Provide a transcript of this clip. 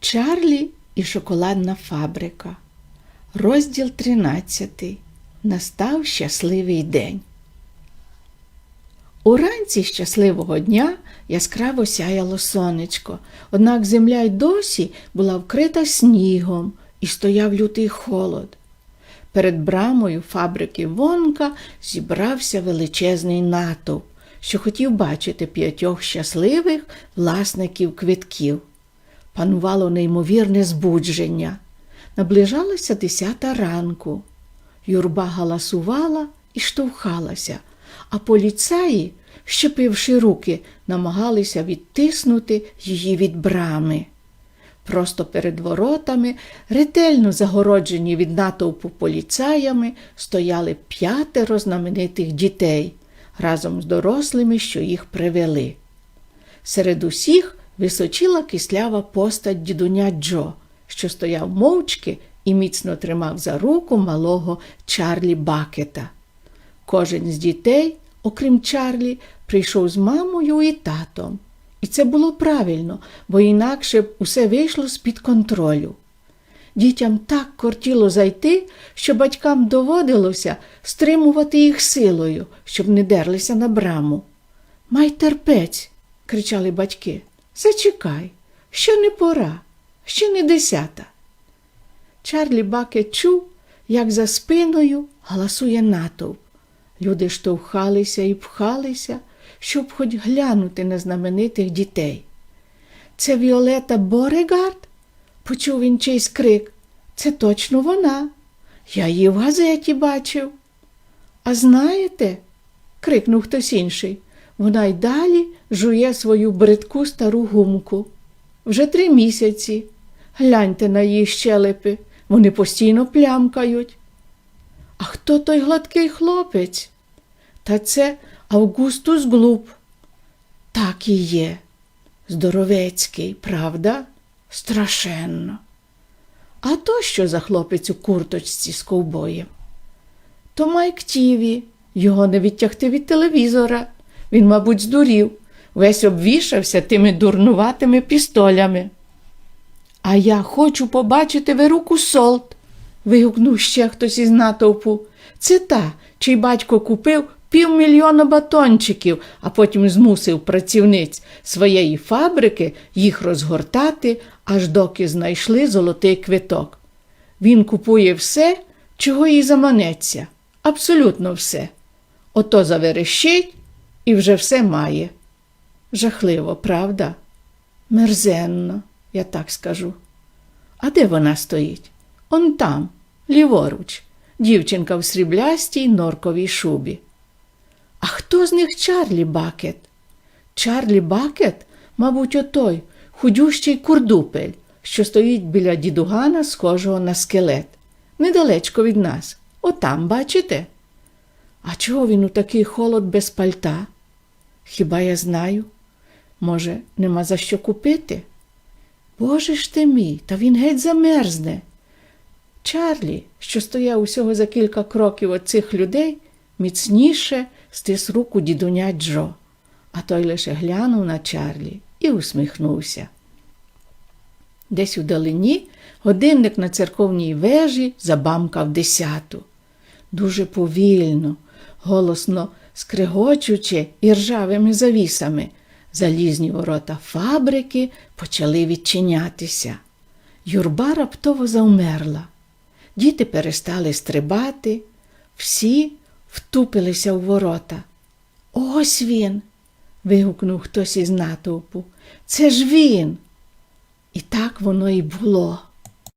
Чарлі і шоколадна фабрика. Розділ 13. Настав щасливий день. Уранці щасливого дня яскраво сяяло сонечко, однак земля й досі була вкрита снігом і стояв лютий холод. Перед брамою фабрики Вонка зібрався величезний натовп, що хотів бачити п'ятьох щасливих власників квитків. Панувало неймовірне збудження. Наближалася десята ранку. Юрба галасувала і штовхалася, а поліцаї, щепивши руки, намагалися відтиснути її від брами. Просто перед воротами, ретельно загороджені від натовпу поліцаями, стояли п'ятеро знаменитих дітей разом з дорослими, що їх привели. Серед усіх височила кислява постать дідуня Джо, що стояв мовчки і міцно тримав за руку малого Чарлі Бакета. Кожен з дітей, окрім Чарлі, прийшов з мамою і татом. І це було правильно, бо інакше усе вийшло з-під контролю. Дітям так кортіло зайти, що батькам доводилося стримувати їх силою, щоб не дерлися на браму. Май терпець, кричали батьки. Зачекай, ще не пора, ще не десята. Чарлі Бакет чув, як за спиною галасує натовп. Люди штовхалися і пхалися, щоб хоч глянути на знаменитих дітей. Це Віолета Борегард? почув він чийсь крик. Це точно вона. Я її в газеті бачив. А знаєте, крикнув хтось інший, вона й далі жує свою бридку стару гумку. Вже три місяці. Гляньте на її щелепи, вони постійно плямкають. А хто той гладкий хлопець? Та це Августус Глуб. Так і є. Здоровецький, правда? Страшенно. А то що за хлопець у курточці з ковбоєм? То Майк Тіві, його не відтягти від телевізора. Він, мабуть, здурів, весь обвішався тими дурнуватими пістолями. А я хочу побачити Веруку Солт. вигукнув ще хтось із натовпу. Це та, чий батько купив півмільйона батончиків, а потім змусив працівниць своєї фабрики їх розгортати, аж доки знайшли золотий квиток. Він купує все, чого їй заманеться, абсолютно все. Ото заверещить і вже все має. Жахливо, правда? Мерзенно, я так скажу. А де вона стоїть? Он там, ліворуч, дівчинка в сріблястій норковій шубі. А хто з них Чарлі Бакет? Чарлі Бакет, мабуть, отой худющий курдупель, що стоїть біля дідугана, схожого на скелет, недалечко від нас. Отам, бачите? А чого він у такий холод без пальта? Хіба я знаю? Може, нема за що купити? Боже ж ти мій, та він геть замерзне. Чарлі, що стояв усього за кілька кроків від цих людей, міцніше стис руку дідуня Джо, а той лише глянув на Чарлі і усміхнувся. Десь у далині годинник на церковній вежі забамкав десяту. Дуже повільно, голосно скригочучи і ржавими завісами, залізні ворота фабрики почали відчинятися. Юрба раптово завмерла. Діти перестали стрибати, всі втупилися в ворота. Ось він. вигукнув хтось із натовпу. Це ж він. І так воно і було.